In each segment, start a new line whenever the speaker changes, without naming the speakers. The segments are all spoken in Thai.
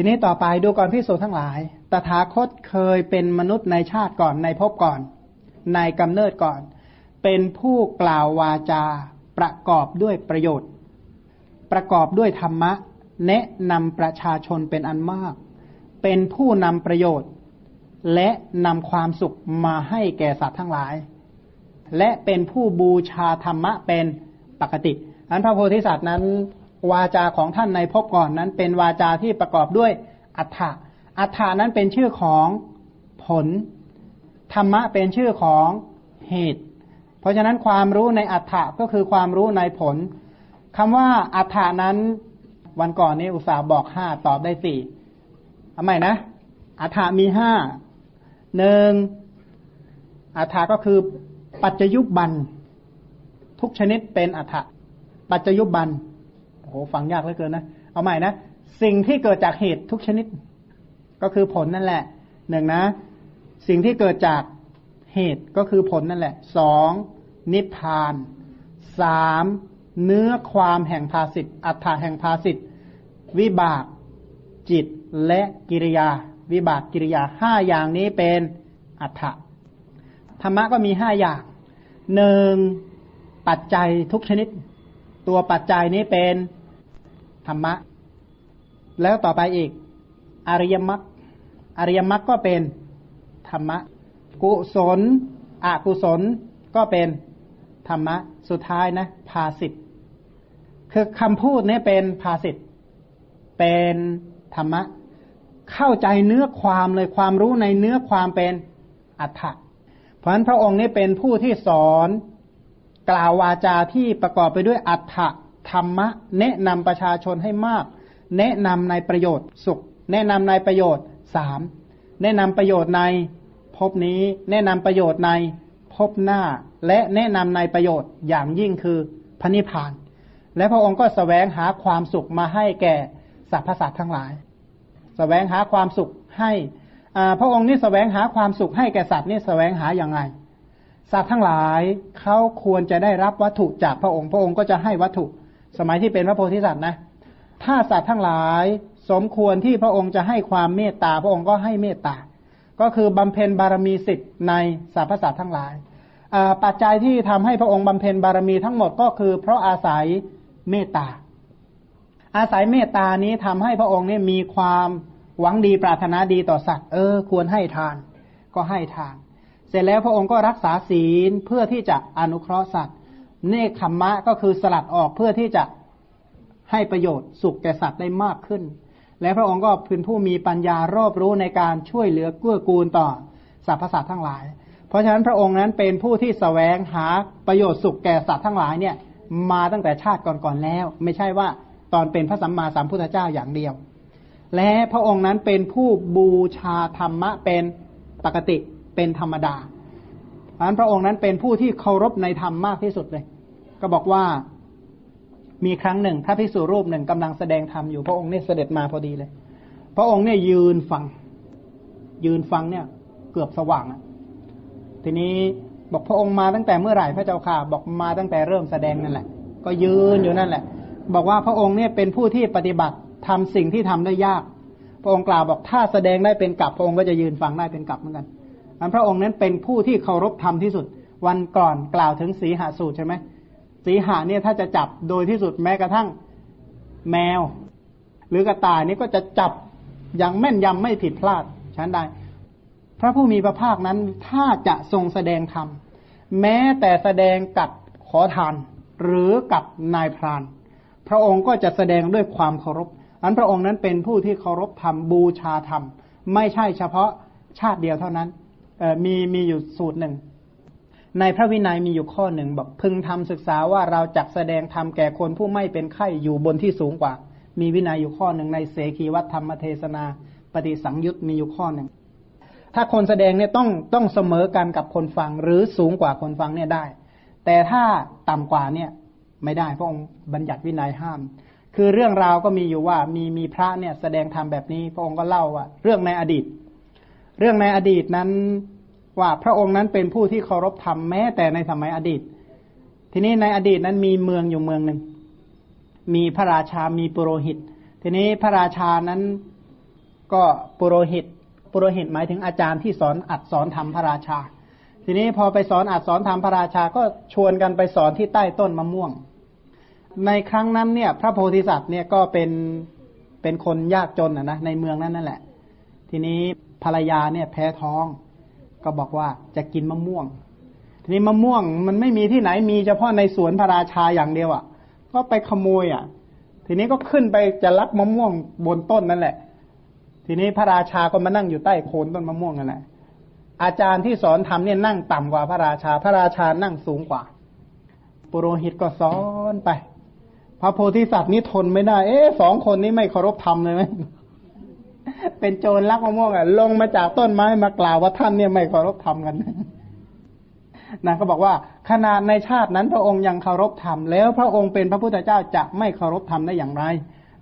ทีนี้ต่อไปดูก่อนพิสูจทั้งหลาย ตถาคตเคยเป็นมนุษย์ในชาติก่อนในภพก่อน ในกำเนิดก่อน เป็นผู้กล่าววาจา ประกอบด้วยประโยชน์ ประกอบด้วยธรรมะ แนะนำประชาชนเป็นอันมาก เป็นผู้นำประโยชน์ และนำความสุขมาให้แก่สัตว์ทั้งหลาย และเป็นผู้บูชาธรรมะเป็นปกติอันพระโพธิสัตว์นั้น วาจาของท่านในภพก่อนนั้น เป็นวาจาที่ประกอบด้วยอัฏฐะอัฏฐานั้นเป็นชื่อของผล ธรรมะเป็นชื่อของเหตุ เพราะฉะนั้นความรู้ในอัฏฐะก็คือความรู้ในผลคำว่าอัฏฐานั้นวันก่อนนี้อุตสาห์บอกห้าตอบได้สี่ทำไมนะ อัฏฐามีห้าหนึ่งอัฏฐาก็คือปัจจยุบัน ทุกชนิดเป็นอัฏฐะปัจจยุบัน โอ้โหฟังยากเหลือเกินนะ เอาใหม่นะ สิ่งที่เกิดจากเหตุทุกชนิด ก็คือผลนั่นแหละหนึ่งนะ สิ่งที่เกิดจากเหตุก็คือผลนั่นแหละสองนิพพานสามเนื้อความแห่งภาสิทธ์อัฏฐะแห่งภาสิทธ์วิบากจิตและกิริยา วิบากกิริยาห้าอย่างนี้เป็นอัฏฐะธรรมะก็มีห้าอย่างหนึ่งปัจจัยทุกชนิด ตัวปัจจัยนี้เป็น ธรรมะ แล้วต่อไปอีก อริยมรรคอริยมรรคก็เป็นธรรมะ กุศลอกุศลก็เป็นธรรมะ สุดท้ายนะภาสิทธ์คือคำพูดนี้เป็นภาสิทธ์เป็นธรรมะ เข้าใจเนื้อความเลยความรู้ในเนื้อความเป็นอัฏฐะเพราะฉะนั้นพระองค์นี้เป็นผู้ที่สอนกล่าววาจาที่ประกอบไปด้วยอัฏฐะ ธรรมะ แนะนำประชาชนให้มาก แนะนำในประโยชน์สุข แนะนำในประโยชน์สามแนะนำประโยชน์ในภพนี้ แนะนำประโยชน์ในภพหน้า และแนะนำในประโยชน์อย่างยิ่งคือพระนิพพาน และพระองค์ก็สแสวงหาความสุขมาให้แก่สรรพสัตว์ทั้งหลายสแสวงหาความสุขให้พระองค์นี่สแสวงหาความสุขให้แก่สัตว์นี่สแสวงหาอย่างไงสัตว์ทั้งหลายเขาควรจะได้รับวัตถุจากพระองค์ พระองค์ก็จะให้วัตถุ สมัยที่เป็นพระโพธิสัตว์นะ ถ้าสัตว์ทั้งหลายสมควรที่พระองค์จะให้ความเมตตา พระองค์ก็ให้เมตตา ก็คือบำเพ็ญบารมีสิทธิ์ในสรรพสัตว์ทั้งหลาย ปัจจัยที่ทำให้พระองค์บำเพ็ญบารมีทั้งหมดก็คือ เพราะอาศัยเมตตา อาศัยเมตตานี้ทำให้พระองค์นี่มีความหวังดีปรารถนาดีต่อสัตว์ เออ ควรให้ทาน ก็ให้ทาน เสร็จแล้วพระองค์ก็รักษาศีลเพื่อที่จะอนุเคราะห์สัตว์ เนคขมมะก็คือสลัดออกเพื่อที่จะให้ประโยชน์สุขแก่สัตว์ได้มากขึ้น และพระองค์ก็เป็นผู้มีปัญญารอบรู้ในการช่วยเหลือเกื้อกูลต่อสรรพสัตว์ทั้งหลาย เพราะฉะนั้นพระองค์นั้นเป็นผู้ที่สแสวงหาประโยชน์สุขแก่สัตว์ทั้งหลายเนี่ย มาตั้งแต่ชาติก่อนๆแล้ว ไม่ใช่ว่าตอนเป็นพระสัมมาสัมพุทธเจ้าอย่างเดียว และพระองค์นั้นเป็นผู้บูชาธรรมะเป็นปกติเป็นธรรมดา พราะนั้นพระองค์นั้นเป็นผู้ที่เคารพในธรรมมากที่สุดเลย ก็บอกว่ามีครั้งหนึ่งพระภิกษุรูปหนึ่งกำลังแสดงธรรมอยู่พระองค์เนี่ยเสด็จมาพอดีเลย พระองค์เนี่ยยืนฟัง ยืนฟังเนี่ย เกือบสว่างอะทีนี้บอกพระองค์มาตั้งแต่เมื่อไหร่พระเจ้าค่ะ บอกมาตั้งแต่เริ่มแสดงนั่นแหละ ก็ยืนอยู่นั่นแหละ บอกว่าพระองค์เนี่ยเป็นผู้ที่ปฏิบัติทำสิ่งที่ทำได้ยาก พระองค์กล่าวบอกถ้าแสดงได้เป็นกับพระองค์ก็จะยืนฟังได้เป็นกับเหมือนกัน อันพระองค์นั้นเป็นผู้ที่เคารพธรรมที่สุด วันก่อนกล่าวถึงสีหาสูตรใช่ไหมสีหาเนี่ยถ้าจะจับโดยที่สุดแม้กระทั่งแมว หรือกระต่ายนี่ก็จะจับอย่างแม่นยำไม่ผิดพลาดฉันได้พระผู้มีพระภาคนั้นถ้าจะทรงแสดงธรรมแม้แต่แสดงกับขอทาน หรือกับนายพราน พระองค์ก็จะแสดงด้วยความเคารพอันพระองค์นั้นเป็นผู้ที่เคารพธรรมบูชาธรรม ไม่ใช่เฉพาะชาติเดียวเท่านั้น มีมีอยู่สูตรหนึ่ง ในพระวินัยมีอยู่ข้อหนึ่งบอกพึงทำศึกษาว่าเราจักแสดงธรรมแก่คนผู้ไม่เป็นไข้อยู่บนที่สูงกว่า มีวินัยอยู่ข้อหนึ่งในเสขีวัตธรรมเทศนา ปฏิสังยุตมีอยู่ข้อหนึ่ง ถ้าคนแสดงเนี่ยต้องต้องเสมอกันกับคนฟัง หรือสูงกว่าคนฟังเนี่ยได้ แต่ถ้าต่ำกว่าเนี่ยไม่ได้พระองค์บัญญัติวินัยห้าม คือเรื่องราวก็มีอยู่ว่ามีมีพระเนี่ยแสดงธรรมแบบนี้ พระองค์ก็เล่าว่าเรื่องในอดีต เรื่องในอดีตนั้นว่าพระองค์นั้นเป็นผู้ที่เคารพธรรมแม้แต่ในสมัยอดีต ทีนี้ในอดีตนั้นมีเมืองอยู่เมืองหนึ่ง มีพระราชา มีปุโรหิต ทีนี้พระราชานั้นก็ปุโรหิต ปุโรหิตหมายถึงอาจารย์ที่สอนอัดสอนธรรมพระราชา ทีนี้พอไปสอนอัดสอนธรรมพระราชา ก็ชวนกันไปสอนที่ใต้ต้นมะม่วง ในครั้งนั้นเนี่ย พระโพธิสัตว์เนี่ยก็เป็นเป็นคนยากจนอะนะในเมืองนั้นนั่นแหละ ทีนี้ ภรรยาเนี่ยแพ้ท้อง ก็บอกว่าจะกินมะม่วง ทีนี้มะม่วงมันไม่มีที่ไหนมีเฉพาะในสวนพระราชาอย่างเดียวอะ ก็ไปขโมยอะ ทีนี้ก็ขึ้นไปจะลักมะม่วงบนต้นนั่นแหละ ทีนี้พระราชาก็มานั่งอยู่ใต้โคนต้นมะม่วงนั่นแหละอาจารย์ที่สอนทำเนี่ยนั่งต่ำกว่าพระราชา พระราชานั่งสูงกว่า ปุโรหิตก็สอนไป พระโพธิสัตว์นี่ทนไม่ได้ เอ๊สองคนนี้ไม่เคารพธรรมเลยไหม เป็นโจรลักมะม่วงอะ ลงมาจากต้นไม้มากล่าวว่าท่านเนี่ยไม่เคารพธรรมกันนะก็บอกว่าขนาดในชาตินั้นพระองค์ยังเคารพธรรมแล้วพระองค์เป็นพระพุทธเจ้าจะไม่เคารพธรรมได้อย่างไร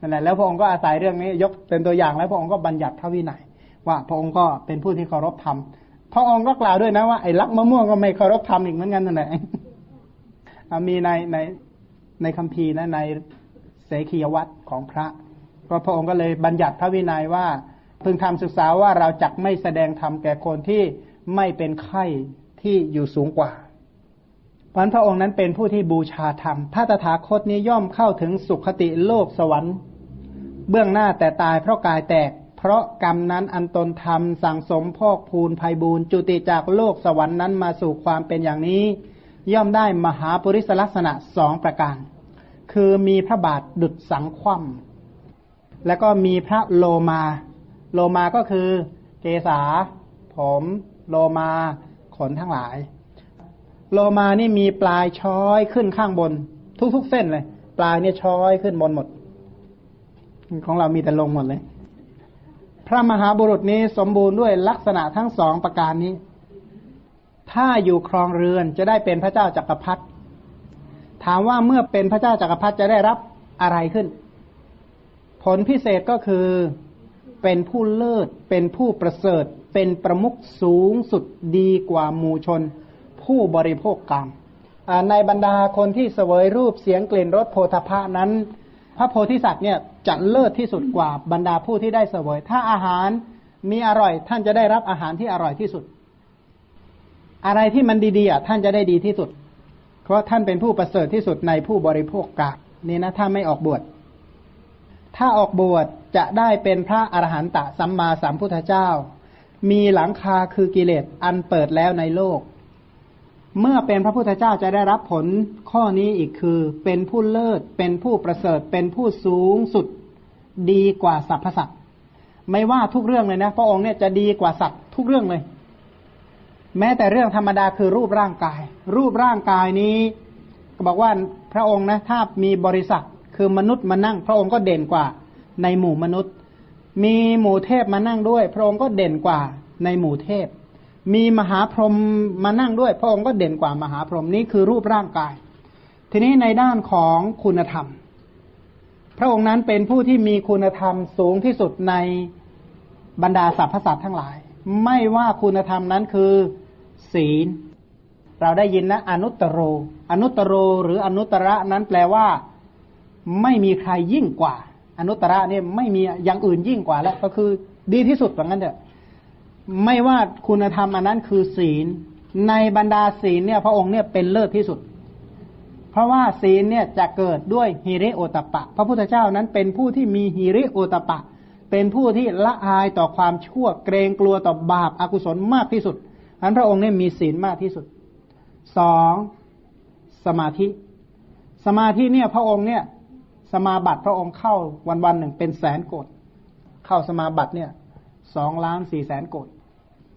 นั่นแหละแล้วพระองค์ก็อาศัยเรื่องนี้ยกเป็นตัวอย่างแล้วพระองค์ก็บัญญัติพระวินัยว่าพระองค์ก็เป็นผู้ที่เคารพธรรมพระองค์ก็กล่าวด้วยนะว่าไอ้ลักมะม่วงก็ไม่เคารพธรรมอีกเหมือนกันนั่นแหละมีในในในคัมภีร์นะในเสขียวัตรของพระ ก็พระองค์ก็เลยบัญญัติพระวินัยว่าพึงทำศึกษาว่าเราจักไม่แสดงธรรมแก่คนที่ไม่เป็นไข้ที่อยู่สูงกว่าพราะพระองค์นั้นเป็นผู้ที่บูชาธรรม พระตถาคตนี้ย่อมเข้าถึงสุขติโลกสวรรค์ เบื้องหน้าแต่ตายเพราะกายแตก เพราะกรรมนั้นอันตนทำสั่งสมพอกพูนภัยบูนจุติจากโลกสวรรค์นั้นมาสู่ความเป็นอย่างนี้ ย่อมได้มหาปุริศลักษณะสองประการ คือมีพระบาทดุดสังคว่ำ แล้วก็มีพระโลมา โลมาก็คือเกษาผมโลมาขนทั้งหลาย โลมานี่มีปลายช้อยขึ้นข้างบน ทุกๆเส้นเลย ปลายเนี่ยช้อยขึ้นบนหมด ของเรามีแต่ลงหมดเลย พระมหาบุรุษนี้สมบูรณ์ด้วยลักษณะทั้งสองประการนี้ ถ้าอยู่ครองเรือนจะได้เป็นพระเจ้าจักรพรรดิถามว่าเมื่อเป็นพระเจ้าจักรพรรดิจะได้รับอะไรขึ้น ผลพิเศษก็คือเป็นผู้เลิศ เป็นผู้ประเสริฐ เป็นประมุขสูงสุดดีกว่าหมู่ชน ผู้บริโภคกรรมในบรรดาคนที่เสวยรูปเสียงกลิ่นรสโพธภานั้น พระโพธิสัตว์เนี่ยจะเลิศที่สุดกว่าบรรดาผู้ที่ได้เสวย ถ้าอาหารมีอร่อย ท่านจะได้รับอาหารที่อร่อยที่สุด อะไรที่มันดีๆท่านจะได้ดีที่สุด เพราะท่านเป็นผู้ประเสริฐที่สุดในผู้บริโภคกรรมนี่นะถ้าไม่ออกบวช ถ้าออกบวชจะได้เป็นพระอรหันตสัมมาสัมพุทธเจ้า มีหลังคาคือกิเลสอันเปิดแล้วในโลก เมื่อเป็นพระพุทธเจ้าจะได้รับผลข้อนี้อีกคือ เป็นผู้เลิศ เป็นผู้ประเสริฐ เป็นผู้สูงสุด ดีกว่าสรรพสัตว์ไม่ว่าทุกเรื่องเลยนะ พระองค์เนี่ยจะดีกว่าสัตว์ทุกเรื่องเลย แม้แต่เรื่องธรรมดาคือรูปร่างกาย รูปร่างกายนี้ ก็บอกว่าพระองค์นะถ้ามีบริษัท คือมนุษย์มานั่ง พระองค์ก็เด่นกว่าในหมู่มนุษย์ มีหมู่เทพมานั่งด้วย พระองค์ก็เด่นกว่าในหมู่เทพ มีมหาพรหมมานั่งด้วย พระองค์ก็เด่นกว่ามหาพรหมนี้คือรูปร่างกาย ทีนี้ในด้านของคุณธรรม พระองค์นั้นเป็นผู้ที่มีคุณธรรมสูงที่สุดในบรรดาสรรพสัตว์ทั้งหลาย ไม่ว่าคุณธรรมนั้นคือศีล เราได้ยินนะอนุตตรอนุตตรหรืออนุตตระนั้นแปลว่า ไม่มีใครยิ่งกว่า อนุตตระเนี่ยไม่มีอย่างอื่นยิ่งกว่าแล้ว ก็คือดีที่สุดแบบนั้นเถอะไม่ว่าคุณธรรมอันนั้นคือศีล ในบรรดาศีลเนี่ย พระองค์เนี่ยเป็นเลิศที่สุด เพราะว่าศีลเนี่ยจะเกิดด้วยฮิริโอตปะ พระพุทธเจ้านั้นเป็นผู้ที่มีฮิริโอตปะ เป็นผู้ที่ละอายต่อความชั่วเกรงกลัวต่อบาปอากุศลมากที่สุดอันพระองค์เนี่ยมีศีลมากที่สุดสองสมาธิ สมาธิเนี่ยพระองค์เนี่ย สมาบัติพระองค์เข้าวันวันหนึ่งเป็นแสนโกดเข้าสมาบัติเนี่ยสองล้านสี่แสนโกด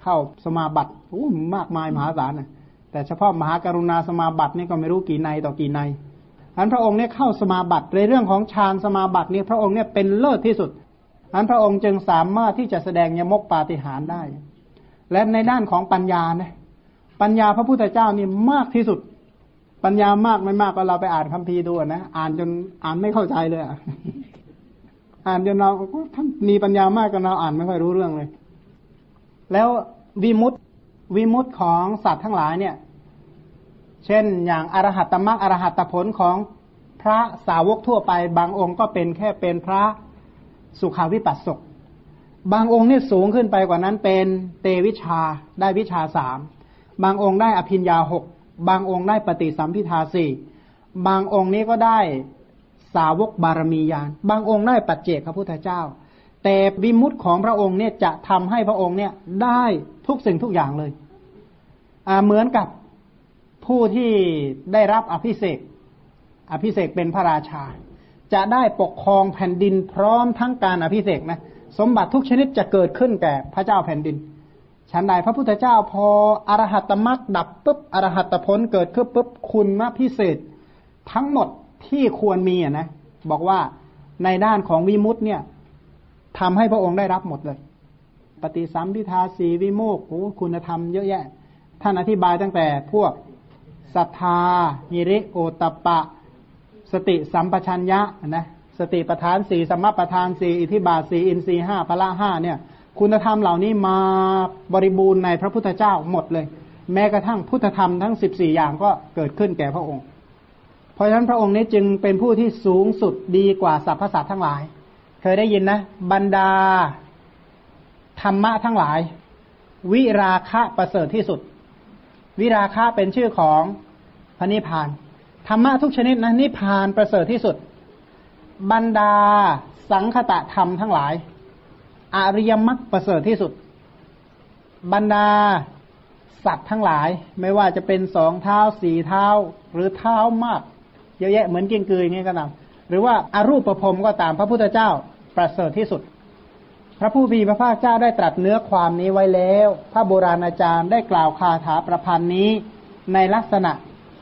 เข้าสมาบัติอู้มากมายมหาศาลนะแต่เฉพาะมหากรุณาสมาบัตินี่ก็ไม่รู้กี่ในต่อกี่ในอันพระองค์เนี่ยเข้าสมาบัติในเรื่องของฌานสมาบัตินี่พระองค์เนี่ยเป็นเลิศที่สุด อันพระองค์จึงสามารถที่จะแสดงยมกปาฏิหาริย์ได้ และในด้านของปัญญานะปัญญาพระพุทธเจ้านี่มากที่สุด ปัญญามากไม่มากก็เราไปอ่านคัมภีร์ดูนะอ่านจนอ่านไม่เข้าใจเลยอะอ่านจนเราท่านมีปัญญามากกันเราอ่านไม่ค่อยรู้เรื่องเลย แล้ววิมุตติวิมุตติของสัตว์ทั้งหลายเนี่ย เช่นอย่างอรหัตตมรรคอรหัตผลของพระสาวกทั่วไป บางองค์ก็เป็นแค่เป็นพระสุขาวิปัสสกบางองค์เนี่ยสูงขึ้นไปกว่านั้นเป็นเตวิชาได้วิชาสามบางองค์ได้อภิญญาหก บางองค์ได้ปฏิสัมพิทาสี่บางองค์นี้ก็ได้สาวกบารมีญาณบางองค์ได้ปัจเจกพระพุทธเจ้า แต่วิมุตของพระองค์เนี่ยจะทำให้พระองค์เนี่ยได้ทุกสิ่งทุกอย่างเลยอ่าเหมือนกับผู้ที่ได้รับอภิเษกอภิเษกเป็นพระราชา จะได้ปกครองแผ่นดินพร้อมทั้งการอภิเษกนะสมบัติทุกชนิดจะเกิดขึ้นแก่พระเจ้าแผ่นดิน ฉันใดพระพุทธเจ้าพออรหัตมรรคดับปุ๊บอรหัตผลเกิดขึ้นปุ๊บคุณมาพิเศษ ทั้งหมดที่ควรมีอะนะบอกว่าในด้านของวิมุตต์เนี่ยทำให้พระองค์ได้รับหมดเลย ปฏิสัมพิทาสีวิโมกข์โอ้คุณธรรมเยอะแยะ ท่านอธิบายตั้งแต่พวกศรัทธาหิริโอตปะ สติสัมปชัญญะนะสติประธานสี่สมมาประธานสีอิทธิบาทสีอินทรีห้าพละห้าเนี่ย คุณธรรมเหล่านี้มาบริบูรณ์ในพระพุทธเจ้าหมดเลย แม้กระทั่งพุทธธรรมทั้งสิบสี่อย่างก็เกิดขึ้นแก่พระองค์ เพราะฉะนั้นพระองค์นี้จึงเป็นผู้ที่สูงสุดดีกว่าสรรพสัตว์ทั้งหลาย เคยได้ยินนะ บรรดาธรรมะทั้งหลาย วิราคะประเสริฐที่สุด วิราคะเป็นชื่อของพระนิพพานธรรมะทุกชนิดนะนิพพานประเสริฐที่สุด บรรดาสังคตะธรรมทั้งหลาย อริยมรรคประเสริฐที่สุด บรรดาสัตว์ทั้งหลาย ไม่ว่าจะเป็นสองเท้าสี่เท้า หรือเท้ามากเยอะแยะเหมือนเกียงกืออย่างนี้ก็ตามหรือว่าอารูปประพรมก็ตามพระพุทธเจ้าประเสริฐที่สุด พระผู้มีพระภาคเจ้าได้ตรัสเนื้อความนี้ไว้แล้ว พระโบราณอาจารย์ได้กล่าวคาถาประพันธ์นี้ในลักษณะ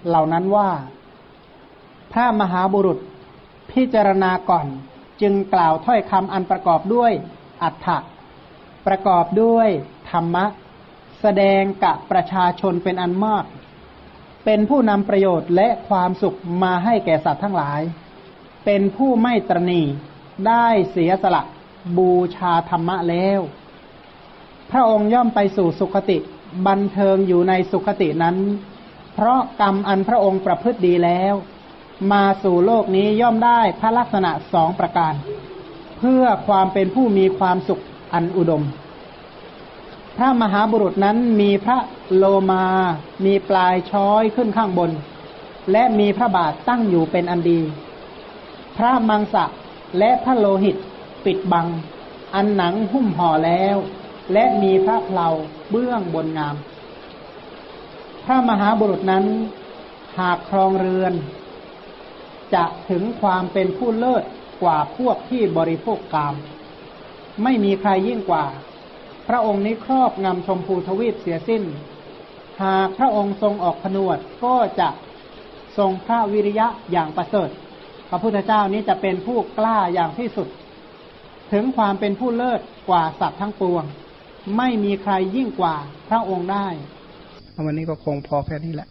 เหล่านั้นว่า พระมหาบุรุษพิจารณาก่อน จึงกล่าวถ้อยคำอันประกอบด้วย อัฏฐะประกอบด้วยธรรมะ แสดงกับประชาชนเป็นอันมาก เป็นผู้นำประโยชน์และความสุขมาให้แก่สัตว์ทั้งหลาย เป็นผู้ไม่ตรณีได้เสียสละบูชาธรรมะแล้ว พระองค์ย่อมไปสู่สุคติบันเทิงอยู่ในสุคตินั้น เพราะกรรมอันพระองค์ประพฤติดีแล้ว มาสู่โลกนี้ย่อมได้พระลักษณะสองประการ พื่อความเป็นผู้มีความสุขอันอุดม พระมหาบุรุษนั้นมีพระโลมา มีปลายช้อยขึ้นข้างบน และมีพระบาทตั้งอยู่เป็นอันดี พระมังสะและพระโลหิตปิดบัง อันหนังหุ้มห่อแล้ว และมีพระเพลาเบื้องบนงาม พระมหาบุรุษนั้นหากครองเรือน จะถึงความเป็นผู้เลิศ กว่าพวกที่บริโภคกาม ไม่มีใครยิ่งกว่า พระองค์นี้ครอบงำชมพูทวีปเสียสิ้น หากพระองค์ทรงออกผนวดก็จะทรงพระวิริยะอย่างประเสริฐ พระพุทธเจ้านี้จะเป็นผู้กล้าอย่างที่สุด ถึงความเป็นผู้เลิศกว่าสัตว์ทั้งปวง ไม่มีใครยิ่งกว่าพระองค์ได้ วันนี้ก็คงพอแค่นี้แหละ